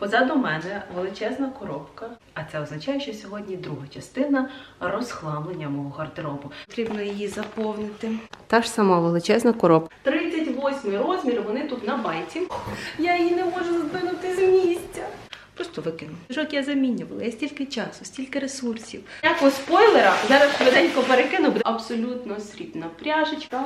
Позаду мене величезна коробка, а це означає, що сьогодні друга частина розхламлення мого гардеробу. Потрібно її заповнити. Та ж сама величезна коробка. 38 розмір, вони тут на байці. Я її не можу здвинути з місця. Просто викину. Жок я замінювала, я стільки часу, стільки ресурсів. Ніякого спойлера зараз швиденько перекину, буде абсолютно срібна пряжечка.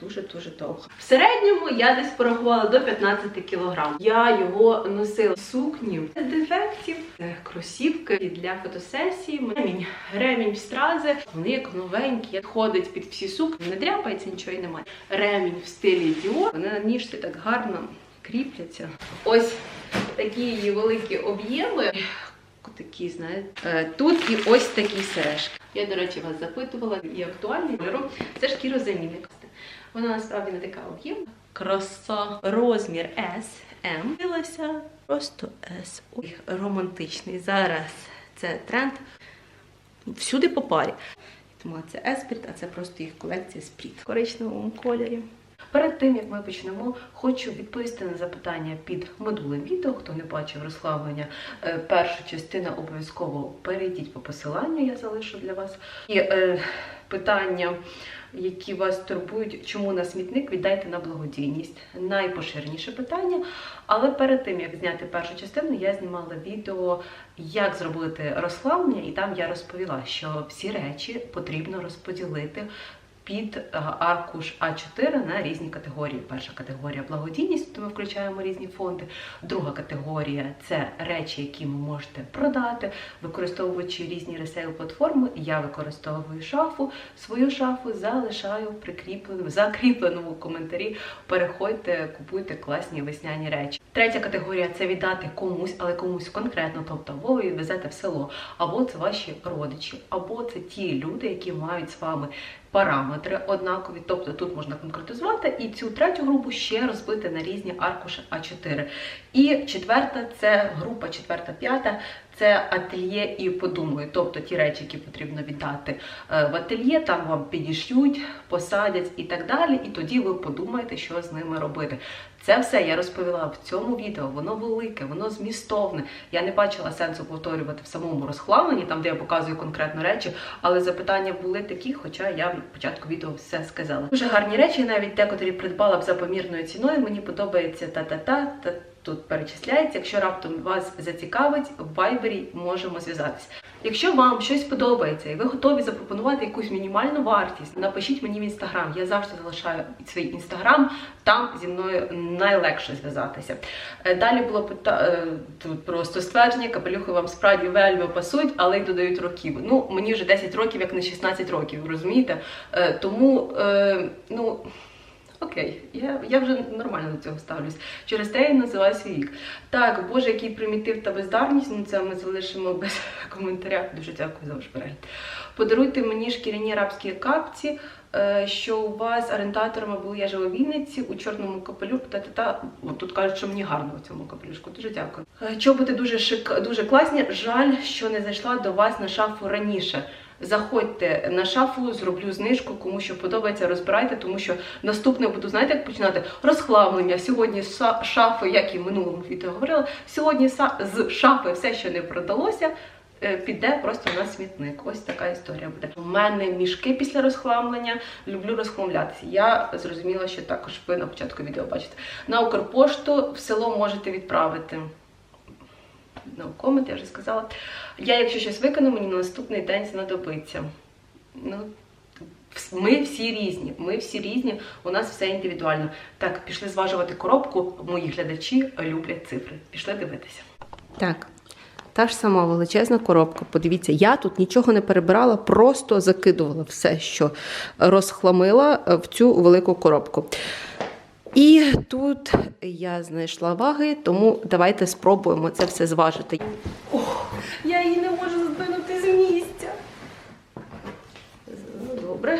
Дуже-дуже довго. В середньому я десь порахувала до 15 кг. Я його носила сукні дефектів, кросівки для фотосесії. Ремінь, ремінь стрази, вони як новенькі, ходить під всі сукні, не дряпається, нічого і немає. Ремінь в стилі Dior, вони на ніжці так гарно кріпляться. Ось такі її великі об'єми. Такі, знаєте, Е, тут і ось такі сережки. Я, до речі, вас запитувала і актуальний кольору. Це шкірозамінник. Вона насправді не така об'ємна. Краса. Розмір S, M. Дивилася просто S. Ой, романтичний. Зараз це тренд. Всюди по парі. Тому це Еспріт, а це просто їх колекція Спріт в коричневому кольорі. Перед тим як ми почнемо, хочу відповісти на запитання під модулем відео. Хто не бачив розслаблення, е, першу частину обов'язково перейдіть по посиланню, я залишу для вас. І е, питання, які вас турбують, чому на смітник віддайте на благодійність. Найпоширеніше питання. Але перед тим як зняти першу частину, я знімала відео, як зробити розслаблення, і там я розповіла, що всі речі потрібно розподілити під е, аркуш А4 на різні категорії. Перша категорія благодійність, то ми включаємо різні фонди. Друга категорія це речі, які ви можете продати, використовуючи різні ресейл платформи. Я використовую шафу. Свою шафу залишаю прикріплену в закріпленому коментарі. Переходьте, купуйте класні весняні речі. Третя категорія це віддати комусь, але комусь конкретно, тобто або ви везете в село, або це ваші родичі, або це ті люди, які мають з вами параметри однакові, тобто тут можна конкретизувати, і цю третю групу ще розбити на різні аркуші А4. І четверта це група, четверта, п'ята. Це ательє і подумаю, тобто ті речі, які потрібно віддати е, в ательє, там вам підіш'ють, посадять і так далі. І тоді ви подумаєте, що з ними робити. Це все я розповіла в цьому відео. Воно велике, воно змістовне. Я не бачила сенсу повторювати в самому розхламленні, там де я показую конкретно речі, але запитання були такі, хоча я від початку відео все сказала. Дуже гарні речі, навіть те, котрі придбала б за помірною ціною. Мені подобається та-та-та. Тут перечисляється. Якщо раптом вас зацікавить, в Viber можемо зв'язатися. Якщо вам щось подобається і ви готові запропонувати якусь мінімальну вартість, напишіть мені в інстаграм. Я завжди залишаю свій інстаграм, там зі мною найлегше зв'язатися. Е, Далі було пита... е, тут просто ствердження, капелюхи вам справді вельми пасують, але й додають років. Ну, мені вже 10 років, як не 16 років, розумієте? Е, Тому, ну. Окей, я, я вже нормально до цього ставлюсь. Через те я називаю свій вік. Так, боже, який примітив та бездарність, ну це ми залишимо без коментаря. Дуже дякую за ваш перегляд. Подаруйте мені шкіряні арабські капці, е, що у вас орієнтаторами були я жила в Вінниці у чорному капелюшку. Та, та, та. От тут кажуть, що мені гарно у цьому капелюшку. Дуже дякую. Е, Чоботи дуже шик, дуже класні. Жаль, що не зайшла до вас на шафу раніше. Заходьте на шафу, зроблю знижку, кому що подобається, розбирайте, тому що наступне буду, знаєте, як починати розхламлення. Сьогодні з шафи, як і в минулому відео говорила, сьогодні з шафи все, що не продалося, е, піде просто на смітник. Ось така історія буде. У мене мішки після розхламлення. Люблю розхламлятися. Я зрозуміла, що також ви на початку відео бачите. На Укрпошту в село можете відправити. No comment, я вже сказала. Я, якщо щось виконую, мені на наступний день знадобиться. Ну, ми всі різні, ми всі різні, у нас все індивідуально. Так, пішли зважувати коробку. Мої глядачі люблять цифри. Пішли дивитися. Так. Та ж сама величезна коробка. Подивіться, я тут нічого не перебирала, просто закидувала все, що розхламила е, в цю велику коробку. І тут я знайшла ваги, тому давайте спробуємо це все зважити. Ох, я її не можу здвинути з місця. Ну, добре.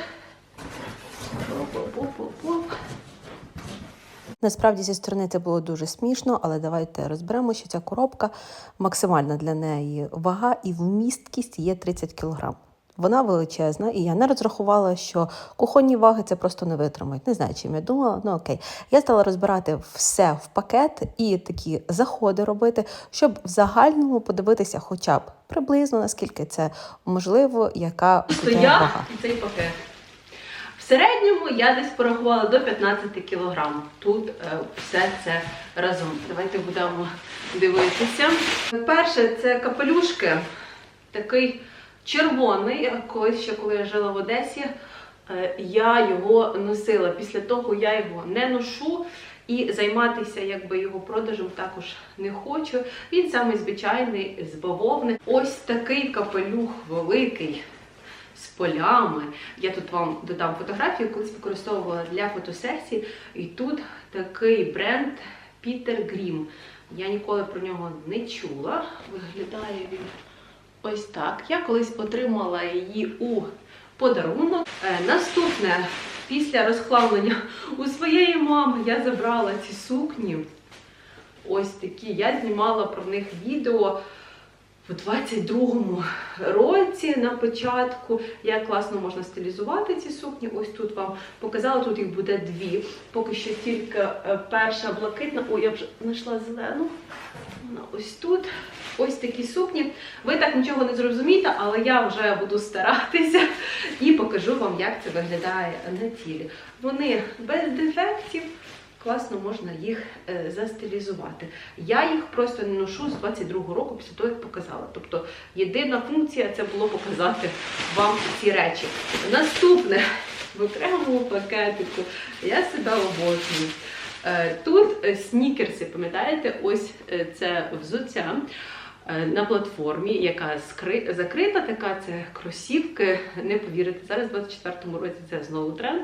Насправді зі сторони це було дуже смішно, але давайте розберемо, що ця коробка максимальна для неї вага і вмісткість є 30 кг. Вона величезна, і я не розрахувала, що кухонні ваги це просто не витримають. Не знаю, чим я думала. Ну окей. Я стала розбирати все в пакет і такі заходи робити, щоб в загальному подивитися, хоча б приблизно наскільки це можливо, яка буде я вага. і цей пакет. В середньому я десь порахувала до 15 кілограм. Тут е, все це разом. Давайте будемо дивитися. Перше, це капелюшки. Такий червоний. Колись ще коли я жила в Одесі, е, я його носила. Після того я його не ношу. І займатися якби його продажем також не хочу. Він самий звичайний з бавовни. Ось такий капелюх великий з полями. Я тут вам додам фотографію, колись використовувала для фотосесії. І тут такий бренд Peter Grimm. Я ніколи про нього не чула. Виглядає він ось так. Я колись отримала її у подарунок. Е, наступне, після розхламлення у своєї мами я забрала ці сукні. Ось такі. Я знімала про них відео в 22-му році на початку. Як класно можна стилізувати ці сукні. Ось тут вам показала, тут їх буде дві. Поки що тільки е, перша блакитна. Ой, я вже знайшла зелену. Вона ось тут. Ось такі сукні. Ви так нічого не зрозумієте, але я вже буду старатися і покажу вам, як це виглядає на тілі. Вони без дефектів. Класно можна їх е, застилізувати. Я їх просто не ношу з 22-го року після того, як показала. Тобто єдина функція це було показати вам ці речі. Наступне в окремому пакетику я себе обожнюю. Е, Тут е, снікерси, пам'ятаєте, ось це взуття на платформі, яка скри... закрита, така це кросівки. Не повірите, зараз в 24-му році це знову тренд.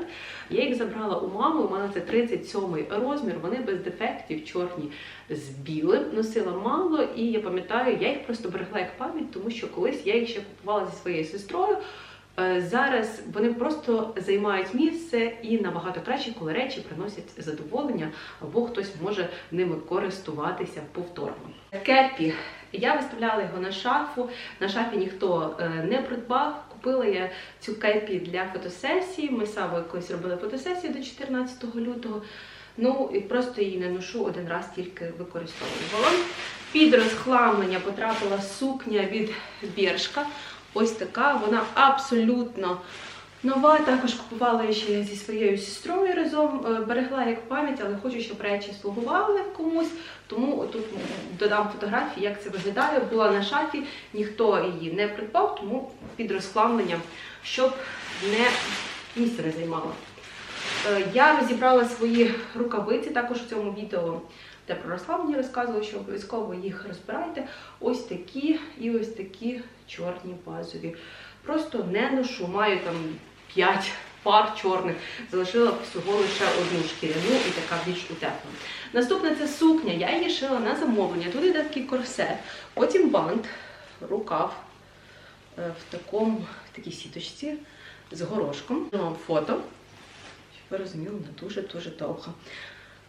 Я їх забрала у мами. У мене це 37-й розмір. Вони без дефектів, чорні з білим. Носила мало, і я пам'ятаю, я їх просто берегла як пам'ять, тому що колись я їх ще купувала зі своєю сестрою. Е, Зараз вони просто займають місце і набагато краще, коли речі приносять задоволення або хтось може ними користуватися повторно. Кепі. Я виставляла його на шафу. На шафі ніхто е, не придбав. Купила я цю кепі для фотосесії. Ми з Савою колись робили фотосесію до 14 лютого. Ну і просто її не ношу один раз тільки використовувала. Під розхламлення потрапила сукня від Бершка. Ось така, вона абсолютно нова. Також купувала ще зі своєю сестрою разом. Е, Берегла як пам'ять, але хочу, щоб речі слугували комусь. Тому тут додам фотографії, як це виглядає. Була на шафі, ніхто її не придбав, тому під розхламленням, щоб не місце не займала. Е, Я розібрала свої рукавиці також в цьому відео, де про розслаблення розказувала, що обов'язково їх розбирайте. Ось такі і ось такі чорні базові. Просто не ношу, маю там 5 пар чорних, залишила всього лише одну шкіряну і така більш утепла. Наступна це сукня. Я її шила на замовлення. Тут йде такий корсет, потім бант, рукав е, в такому в такій сіточці з горошком. Вам фото. Щоб ви розуміли, вона дуже-дуже довга.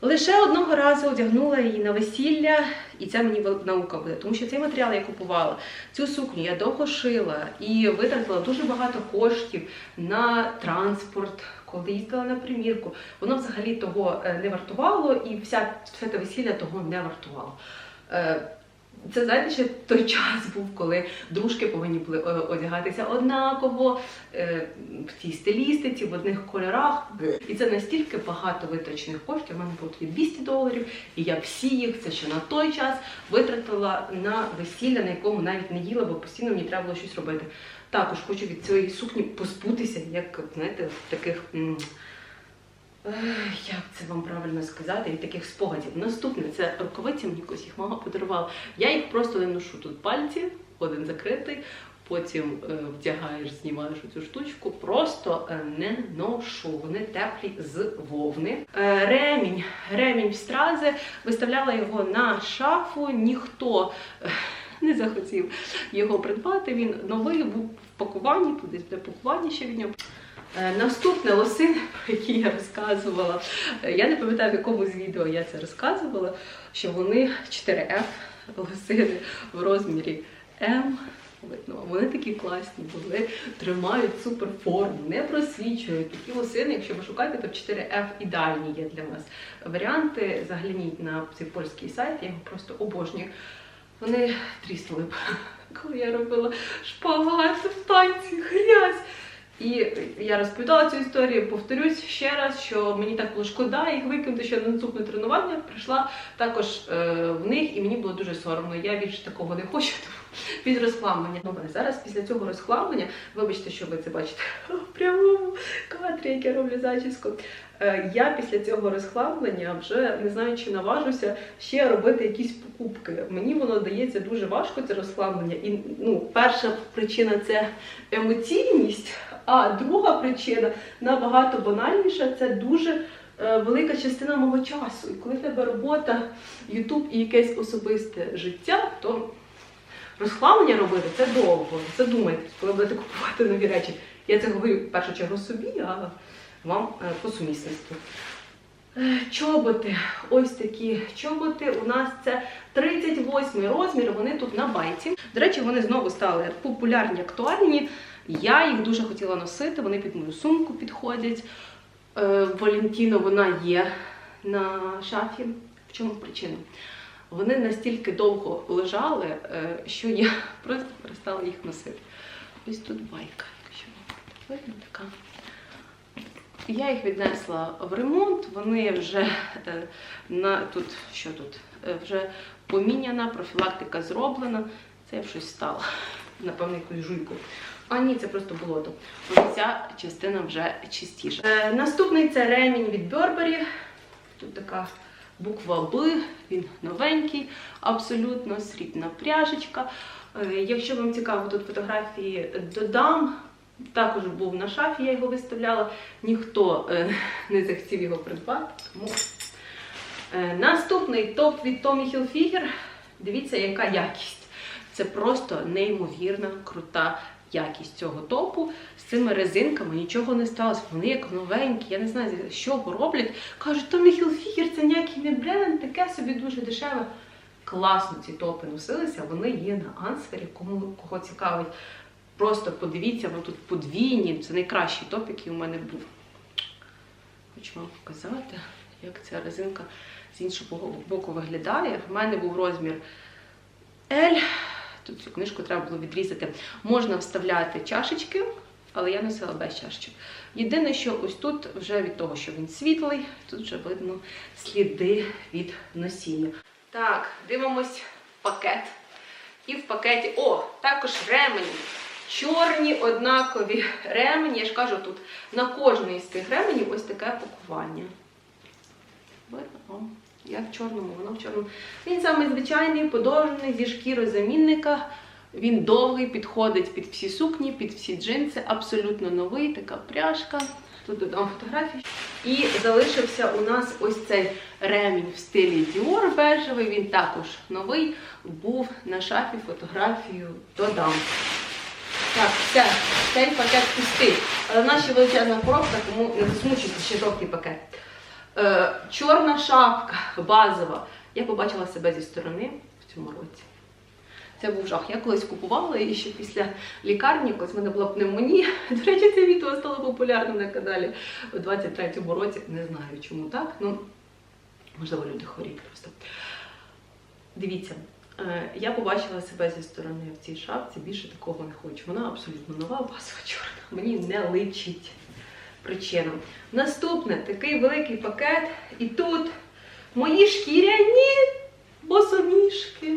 Лише одного разу одягнула її на весілля, і це мені наука буде, тому що цей матеріал я купувала. Цю сукню я довго шила і витратила дуже багато коштів на транспорт, коли їздила на примірку. Воно взагалі того е, не вартувало, і вся, все те весілля того не вартувало. Це знаєте, ще той час був, коли дружки повинні були е, одягатися однаково е, в цій стилістиці, в одних кольорах. І це настільки багато витрачених коштів. У мене було тоді 200 доларів, і я всі їх, це ще на той час, витратила на весілля, на якому навіть не їла, бо постійно мені треба було щось робити. Також хочу від цієї сукні позбутися, як знаєте, в таких. Як це вам правильно сказати, від таких спогадів. Наступне це рукавиці, мені якось їх мама подарувала. Я їх просто не ношу тут пальці, один закритий, потім е, вдягаєш, знімаєш цю штучку, просто е, не ношу. Вони теплі з вовни. Е, ремінь, ремінь в стрази, виставляла його на шафу, ніхто. е, Не захотів його придбати. Він новий був в пакуванні, десь буде пакування ще від нього. Е, Наступне лосин, про які я розказувала. Е, Я не пам'ятаю, в якому з відео я це розказувала, що вони 4F лосини в розмірі М. Видно, вони такі класні, вони тримають супер форму, не просвічують. Такі лосини, якщо ви шукаєте, то 4F ідеальні є для вас. Варіанти загляніть на цей польський сайт, я його просто обожнюю. Вони тріснули коли я робила шпагат в танці, грязь. І я розповідала цю історію, повторюсь ще раз, що мені так було шкода їх викинути, що на наступне тренування прийшла також е, в них, і мені було дуже соромно. Я більше такого не хочу під розхламлення. Ну, але зараз після цього розхламлення, вибачте, що ви це бачите в прямому кадрі, як я роблю зачіску. Е, Я після цього розхламлення вже не знаю, чи наважуся ще робити якісь покупки. Мені воно дається дуже важко, це розхламлення. І ну, перша причина це емоційність, а друга причина набагато банальніша це дуже е, велика частина мого часу. І коли в тебе робота, Ютуб і якесь особисте життя, то розхламлення робити це довго. Задумайтесь, коли будете купувати нові речі. Я це говорю в першу чергу собі, а вам е, по сумісництву. Е, Чоботи, ось такі чоботи. У нас це 38 розмір. Вони тут на байці. До речі, вони знову стали популярні, актуальні. Я їх дуже хотіла носити. Вони під мою сумку підходять. Е, Валентіно вона є на шафі. В чому причина? Вони настільки довго лежали, е, що я просто перестала їх носити. Ось тут байка, якщо вам така. Я їх віднесла в ремонт, вони вже е, на тут, що тут? Вже поміняна, профілактика зроблена. Це я щось стала. Напевно, якусь жуйку. А ні, це просто болото. Ось ця частина вже чистіша. Е, наступний це ремінь від Burberry. Тут така буква Б, він новенький, абсолютно срібна пряжечка. Е, Якщо вам цікаво, тут фотографії додам. Також був на шафі, я його виставляла. Ніхто е, не захотів його придбати. Тому е, наступний топ від Tommy Hilfiger. Дивіться, яка якість. Це просто неймовірна, крута якість цього топу. З цими резинками нічого не сталося. Вони як новенькі, я не знаю, з чого роблять. Кажуть, Tommy Hilfiger це ніякий не бренд, таке собі дуже дешеве. Класно ці топи носилися, вони є на Ансвері, кому кого цікавить. Просто подивіться, вони тут подвійні. Це найкращий топ, який у мене був. Хочу вам показати, як ця резинка з іншого боку виглядає. В мене був розмір L. Тут цю книжку треба було відрізати. Можна вставляти чашечки, але я носила без чашечок. Єдине, що ось тут вже від того, що він світлий, тут вже видно сліди від носіння. Так, дивимось пакет. І в пакеті, о, також ремені. Чорні однакові ремені. Я ж кажу, тут на кожний з цих ременів ось таке пакування. Видно? Я в чорному, воно в чорному. Він самий звичайний, подовжений зі шкірозамінника. Він довгий, підходить під всі сукні, під всі джинси. Абсолютно новий, така пряжка. Тут додам фотографії. І залишився у нас ось цей ремінь в стилі Dior бежевий. Він також новий. Був на шафі фотографію додам. Так, все, цей пакет пустий. Але в величезна коробка, тому не засмучуйте ще жовтий пакет. Е, чорна шапка базова. Я побачила себе зі сторони в цьому році. Це був жах. Я колись купувала і ще після лікарні, коли в мене була пневмонія. До речі, це відео стало популярним на каналі у 23-му році. Не знаю, чому так. Ну, можливо, люди хворіють просто. Дивіться, е, я побачила себе зі сторони в цій шапці, більше такого не хочу. Вона абсолютно нова, базова чорна. Мені не личить причина. Наступне такий великий пакет, і тут мої шкіряні босоніжки.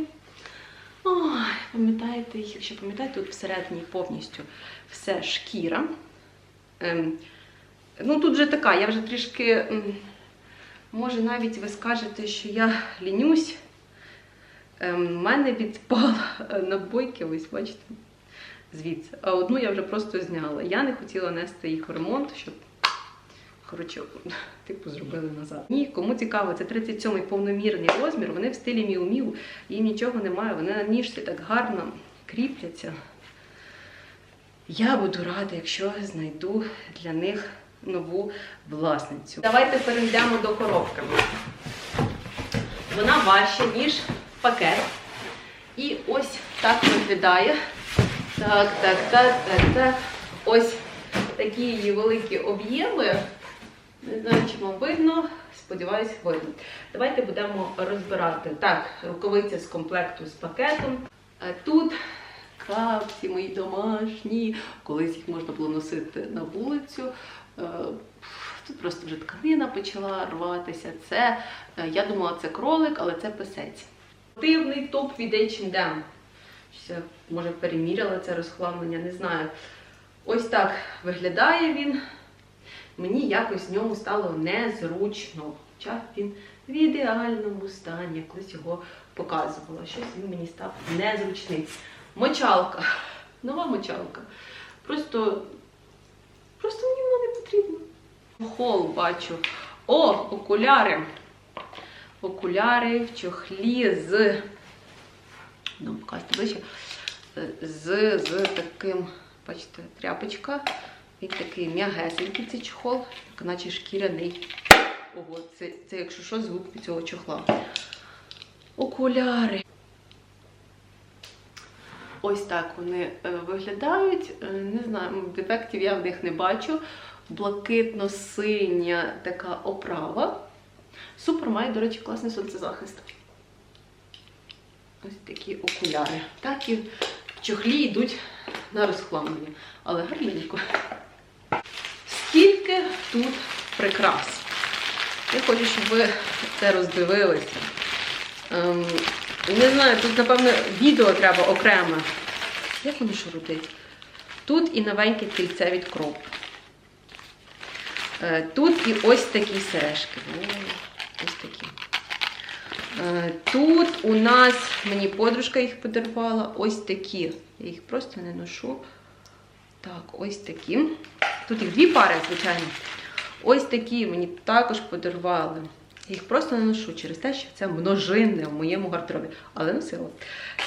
Ой, пам'ятаєте якщо пам'ятаєте, тут всередині повністю все шкіра. Ем, ну тут вже така, я вже трішки, може навіть ви скажете, що я лінюсь. Ем, мене відпала е, набойки, ось бачите, звідси. А одну я вже просто зняла. Я не хотіла нести їх в ремонт, щоб, коротше, типу, зробили назад. Ні, кому цікаво, це 37-й повномірний розмір, вони в стилі міу-міу, їм нічого немає, вони на ніжці так гарно кріпляться. Я буду рада, якщо знайду для них нову власницю. Давайте перейдемо до коробки. Вона важча, ніж пакет. І ось так виглядає Так, так, так, так, так. Ось такі її великі об'єми. Не знаю, чи вам видно. Сподіваюсь, видно. Давайте будемо розбирати. Так, рукавиця з комплекту з пакетом. А тут капці мої домашні. Колись їх можна було носити на вулицю. Е, Тут просто вже тканина почала рватися. Це, е, я думала, це кролик, але це писець. Спортивний топ від H&M. Може, переміряла це розхламлення, не знаю. Ось так виглядає він. Мені якось в ньому стало незручно. Хоча він в ідеальному стані, колись його показувала. Щось він мені став незручний. Мочалка. Нова мочалка. Просто, просто мені вона не потрібна. Хол бачу. О, окуляри. Окуляри в чохлі з. Ну, показати ближче. З, з таким, бачите, тряпочка. Він такий м'ягесенький цей чохол, наче шкіряний. Ого, це, це якщо що, звук від цього чохла. Окуляри. Ось так вони е, виглядають. Е, Не знаю, дефектів я в них не бачу. Блакитно-синя така оправа. Супер має, до речі, класний сонцезахист. Ось такі окуляри. Так і чохлі йдуть на розхламлення. Але гарненько. Скільки тут прикрас. Я хочу, щоб ви це роздивилися. Ем, не знаю, тут, напевно, відео треба окреме. Як воно шурудить? Тут і новеньке кільце від кроп. Е, Тут і ось такі сережки. О, Ось такі. Е, Тут у нас, мені подружка їх подарувала, ось такі. Я їх просто не ношу. Так, ось такі. Тут їх дві пари, звичайно. Ось такі мені також подарували. Я їх просто не ношу через те, що це множинне в моєму гардеробі. Але носила.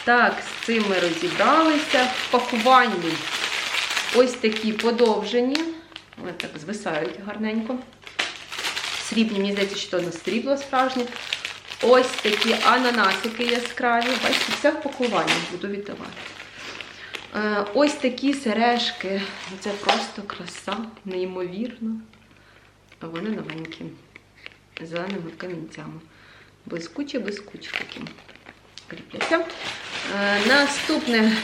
Так, з цим ми розібралися. В пакуванні ось такі подовжені. Вони так звисають гарненько. Срібні, мені здається, що то не срібло справжнє. Ось такі ананасики яскраві. Бачите, все в пакуванні буду віддавати. Е, Ось такі сережки. Це просто краса, неймовірно. А вони новенькі. З зеленими камінцями. Блискучі, блискучі такі. Кріпляться. Е, Наступне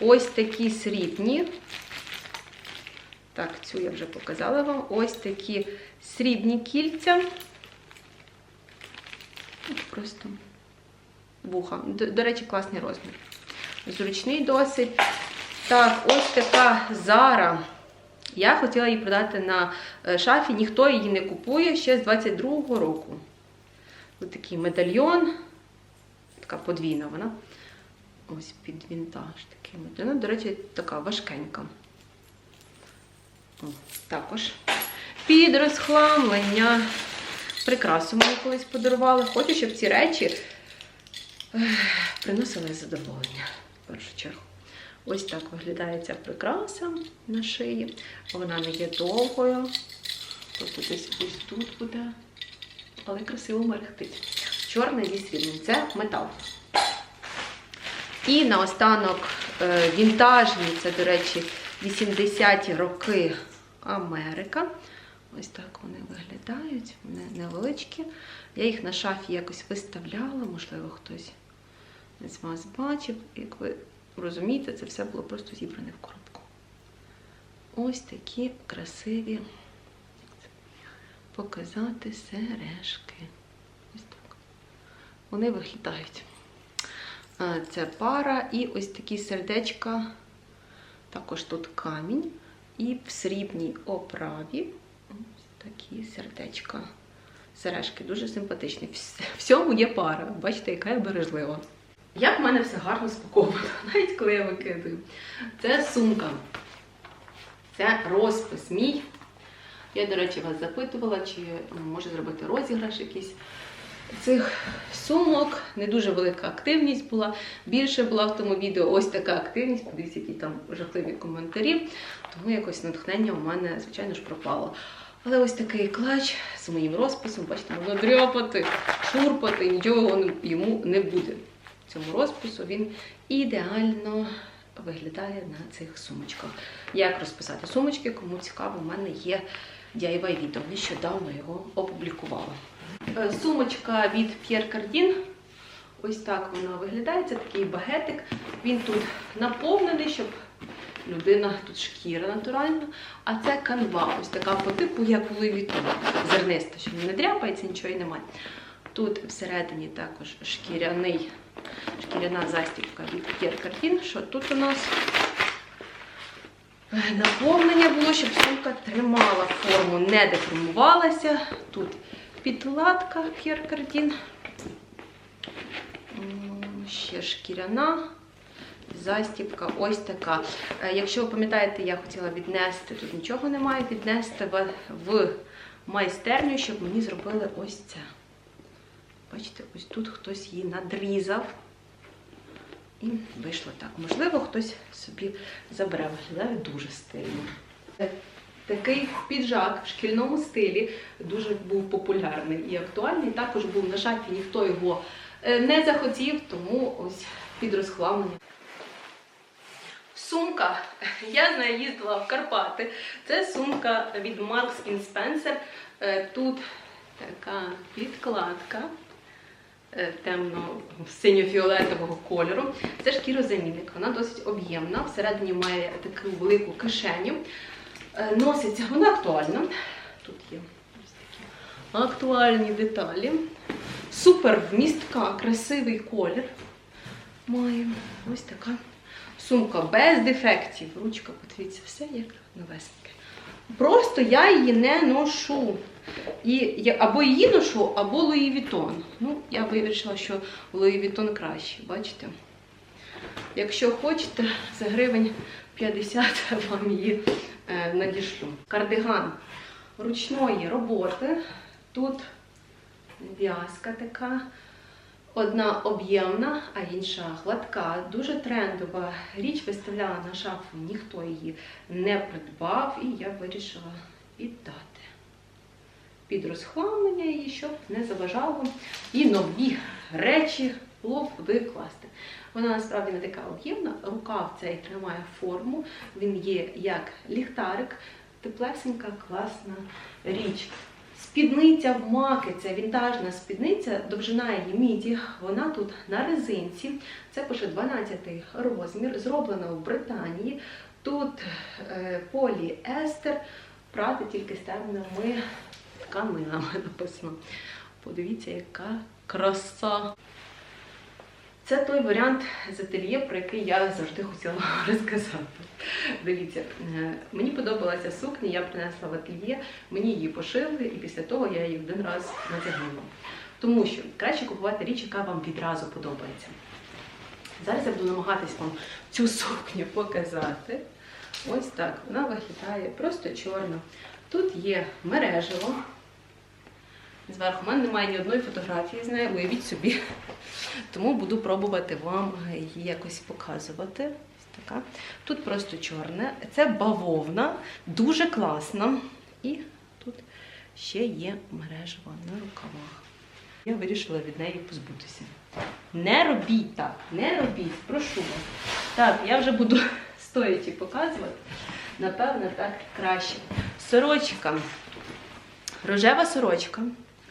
ось такі срібні. Так, цю я вже показала вам. Ось такі срібні кільця. Просто вуха. До, до речі, класний розмір. Зручний досить. Так, ось така Зара. Я хотіла її продати на е, шафі, ніхто її не купує ще з 22-го року. Ось такий медальйон, така подвійна вона. Ось під вінтаж такий медальйон. До речі, така важкенька. О, також під розхламлення. Прикрасу мені колись подарували. Хочу, щоб ці речі приносили задоволення в першу чергу. Ось так виглядає ця прикраса на шиї. Вона не є довгою. Тобто десь ось тут буде. Але красиво мерехтить. Чорне зі сріблом. Це метал. І наостанок е, вінтажні, це, до речі, 80-ті роки Америка. Ось так вони виглядають. Вони невеличкі. Я їх на шафі якось виставляла, можливо, хтось з вас бачив. Як ви розумієте, це все було просто зібране в коробку. Ось такі красиві показати сережки. Ось так. Вони виглядають. Це пара і ось такі сердечка. Також тут камінь. І в срібній оправі такі сердечка. Сережки дуже симпатичні. Всьому є пара. Бачите, яка я бережлива. Як в мене все гарно спаковано, навіть коли я викидаю. Це сумка. Це розпис мій. Я, до речі, вас запитувала, чи може зробити розіграш якийсь цих сумок. Не дуже велика активність була. Більше була в тому відео ось така активність, подивіться, які там жахливі коментарі. Тому якось натхнення у мене, звичайно ж, пропало. Але ось такий клач з моїм розписом, бачите, воно дряпати, шурпати, нічого йому не буде. Цьому розпису він ідеально виглядає на цих сумочках. Як розписати сумочки, кому цікаво, у мене є DIY відео. Нещодавно його опублікувала. Е, Сумочка від Pierre Cardin. Ось так вона виглядає. Це такий багетик. Він тут наповнений, щоб людина тут шкіра натуральна. А це канва, ось така по типу, як у Vuitton. Зерниста, що не дряпається, нічого і немає. Тут всередині також шкіряний, шкіряна застібка від Cardin. Що тут у нас? Наповнення було, щоб сумка тримала форму, не деформувалася. Тут Pierre Cardin. Ще шкіряна. Застібка ось така. Е, Якщо ви пам'ятаєте, я хотіла віднести, тут нічого немає, віднести в, майстерню, щоб мені зробили ось це. Бачите, ось тут хтось її надрізав. І вийшло так. Можливо, хтось собі забере. Виглядає дуже стильно. Е, Такий піджак в шкільному стилі дуже був популярний і актуальний. Також був на шафі, ніхто його е, не захотів, тому ось під розхламлення. Сумка, я з нею їздила в Карпати. Це сумка від Marks Spencer. Е, Тут така підкладка е, темно-синьо-фіолетового кольору. Це шкірозамінник, вона досить об'ємна. Всередині має таку велику кишеню. Е, Носиться, вона актуальна. Тут є такі актуальні деталі. Супер вмістка, красивий колір. Має ось така сумка без дефектів. Ручка, подивіться, все як новесеньке. Просто я її не ношу. І я або її ношу, або Луї Вітон. Ну, я вирішила, що Луї Вітон краще, бачите? Якщо хочете, за гривень 50 вам її е, надішлю. Кардиган ручної роботи. Тут в'язка така. Одна об'ємна, а інша гладка, дуже трендова річ виставляла на шафу, ніхто її не придбав, і я вирішила віддати. Під розхламлення її, щоб не заважало і нові речі було викласти. Вона насправді не така об'ємна, рукав цей тримає форму, він є як ліхтарик, теплесенька, класна річ. Спідниця в маки, це вінтажна спідниця, довжина її міді, вона тут на резинці. Це пише 12 розмір, зроблена в Британії. Тут е, поліестер, прати тільки з темними тканинами написано. Подивіться, яка краса. Це той варіант з ательє, про який я завжди хотіла розказати. Дивіться, е, мені подобалася сукня, я принесла в ательє, мені її пошили, і після того я її один раз надягнула. Тому що краще купувати річ, яка вам відразу подобається. Зараз я буду намагатись вам цю сукню показати. Ось так вона виглядає просто чорна. Тут є мережево. Зверху У мене немає ні одної фотографії з нею, уявіть собі. Тому буду пробувати вам її якось показувати. Така. Тут просто чорне. Це бавовна, дуже класна. І тут ще є мережево на рукавах. Я вирішила від неї позбутися. Не робіть так, не робіть, прошу вас. Так, я вже буду стоячи показувати. Напевно, так краще. Сорочка. Рожева сорочка.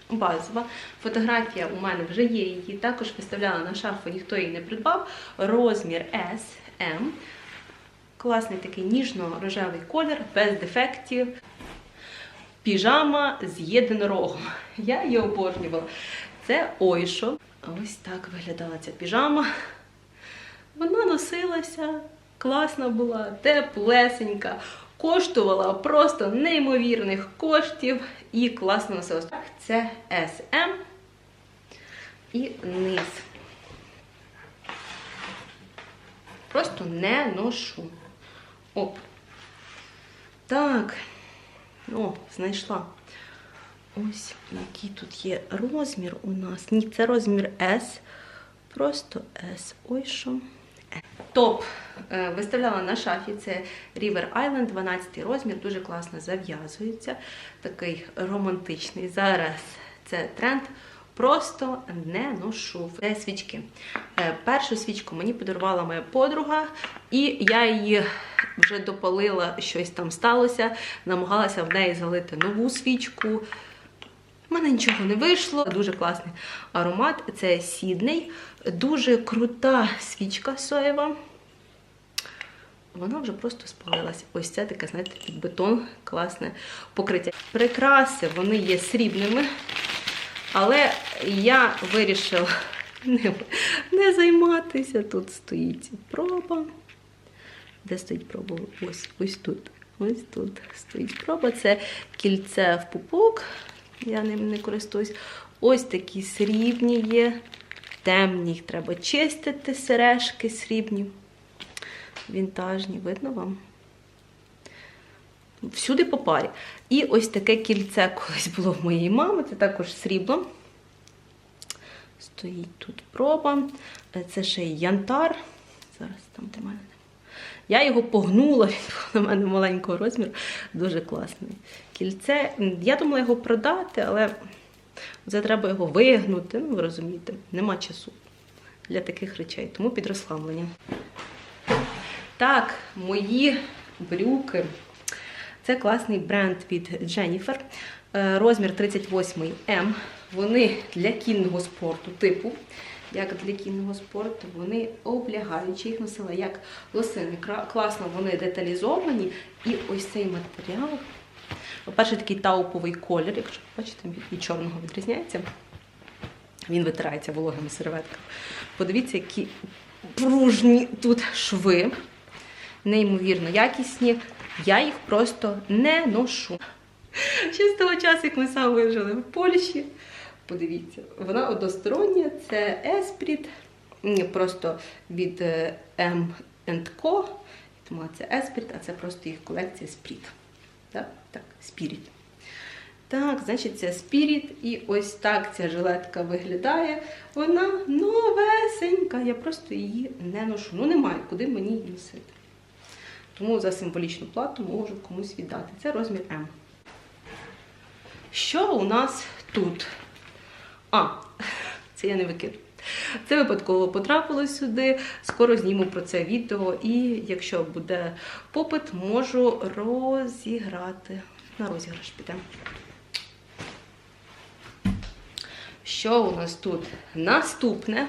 Базова. Фотографія у мене вже є її. Також виставляла на шафу, ніхто її не придбав. Розмір S, M. Класний такий ніжно-рожевий колір, без дефектів. Піжама з єдинорогом. Я її обожнювала. Це Ойшо. Ось так виглядала ця піжама. Вона носилася, класна була, теплесенька, коштувала просто неймовірних коштів і класно носилася. Так, Це SM і низ. Просто не ношу. Оп. Так. О, знайшла. Ось який тут є розмір у нас. Ні, це розмір S. Просто S. Ой, що. Топ е, виставляла на шафі. Це River Island, 12 розмір, дуже класно зав'язується. Такий романтичний. Зараз це тренд просто не ношу. Свічки. Е, Першу свічку мені подарувала моя подруга, і я її вже допалила, щось там сталося, намагалася в неї залити нову свічку. У мене нічого не вийшло. Дуже класний аромат. Це сідний, дуже крута свічка соєва. Вона вже просто спалилася. Ось це таке, знаєте, під бетон, класне покриття. Прикраси вони є срібними, але я вирішила не, не займатися. Тут стоїть проба. Де стоїть проба? Ось, ось тут. Ось тут стоїть проба. Це кільце в пупок. Я ним не користуюсь. Ось такі срібні є. Темні, їх треба чистити, сережки срібні. Вінтажні, видно вам? Всюди по парі. І ось таке кільце колись було в моєї мами, це також срібло. Стоїть тут проба. Це ще й янтар. Зараз там де мене. Я його погнула, він на мене маленького розміру, дуже класний. Кільце. Я думала його продати, але це треба його вигнути. Ну, ви розумієте, нема часу для таких речей, тому під розхламленням. Так, мої брюки. Це класний бренд від Jennifer. Е, Розмір 38 М. Вони для кінного спорту типу. Як для кінного спорту, вони облягаючі, їх носила як лосини. Класно вони деталізовані. І ось цей матеріал. По-перше, такий тауповий колір, якщо бачите, від- чорного відрізняється. Він витирається вологими серветками. Подивіться, які пружні тут шви неймовірно якісні. Я їх просто не ношу. Ще з того часу, як ми саме жили в Польщі. Подивіться, вона одностороння, це ні, просто від е, M&Co. Тому це Esprit, а це просто їх колекція Sprit. Так, так, Spirit. Так, значить, це Spirit. І ось так ця жилетка виглядає. Вона новесенька. Я просто її не ношу. Ну, немає куди мені її носити. Тому за символічну плату можу комусь віддати. Це розмір М. Що у нас тут? А, це я не викину. Це випадково потрапило сюди. Скоро зніму про це відео, і якщо буде попит, можу розіграти. На розіграш піде. Що у нас тут? Наступне.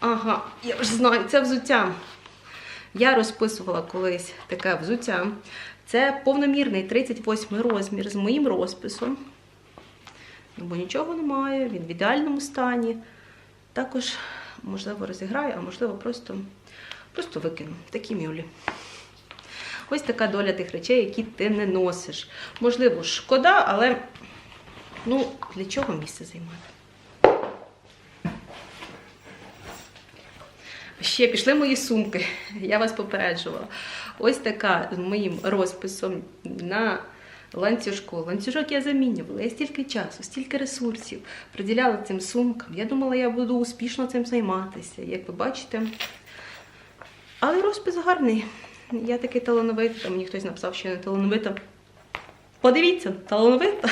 Ага, я вже знаю, це взуття. Я розписувала колись таке взуття. Це повномірний 38 розмір з моїм розписом. Бо нічого немає, він в ідеальному стані. Також, можливо, розіграю, а можливо, просто, просто викину. Такі мюлі. Ось така доля тих речей, які ти не носиш. Можливо, шкода, але ну, для чого місце займати? Ще пішли мої сумки. Я вас попереджувала. Ось така з моїм розписом на ланцюжку. Ланцюжок я замінювала. Я стільки часу, стільки ресурсів приділяла цим сумкам. Я думала, я буду успішно цим займатися. Як ви бачите. Але розпис гарний. Я такий талановита. Мені хтось написав, що я не талановита. Подивіться, талановита.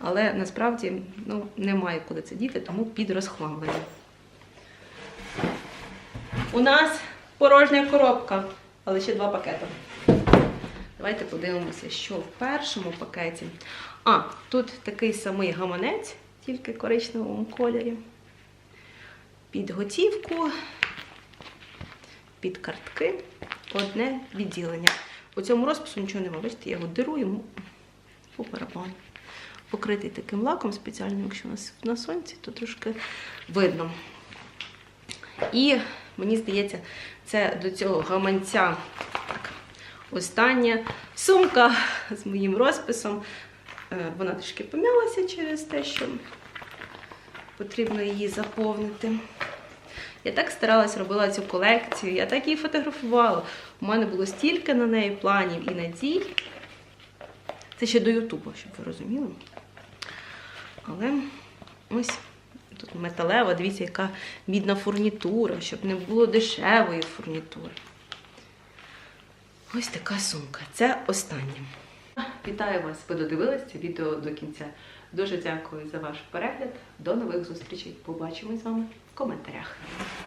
Але насправді ну, немає куди це діти, тому під розхламлення. У нас порожня коробка, але ще два пакети. Давайте подивимося, що в першому пакеті. А, тут такий самий гаманець, тільки в коричневому кольорі. Під готівку, під картки, одне відділення. У цьому розпису нічого немає. Бачите, я його диру йому по барабану. Покритий таким лаком спеціальним, якщо у нас на сонці, то трошки видно. І мені здається, це до цього гаманця остання сумка з моїм розписом. Е, Вона трішки пом'ялася через те, що потрібно її заповнити. Я так старалась робила цю колекцію, я так її фотографувала. У мене було стільки на неї планів і надій. Це ще до Ютубу, щоб ви розуміли. Але ось тут металева, дивіться, яка мідна фурнітура, щоб не було дешевої фурнітури. Ось така сумка. Це остання. Вітаю вас! Ви додивились це відео до кінця. Дуже дякую за ваш перегляд. До нових зустрічей. Побачимось з вами в коментарях.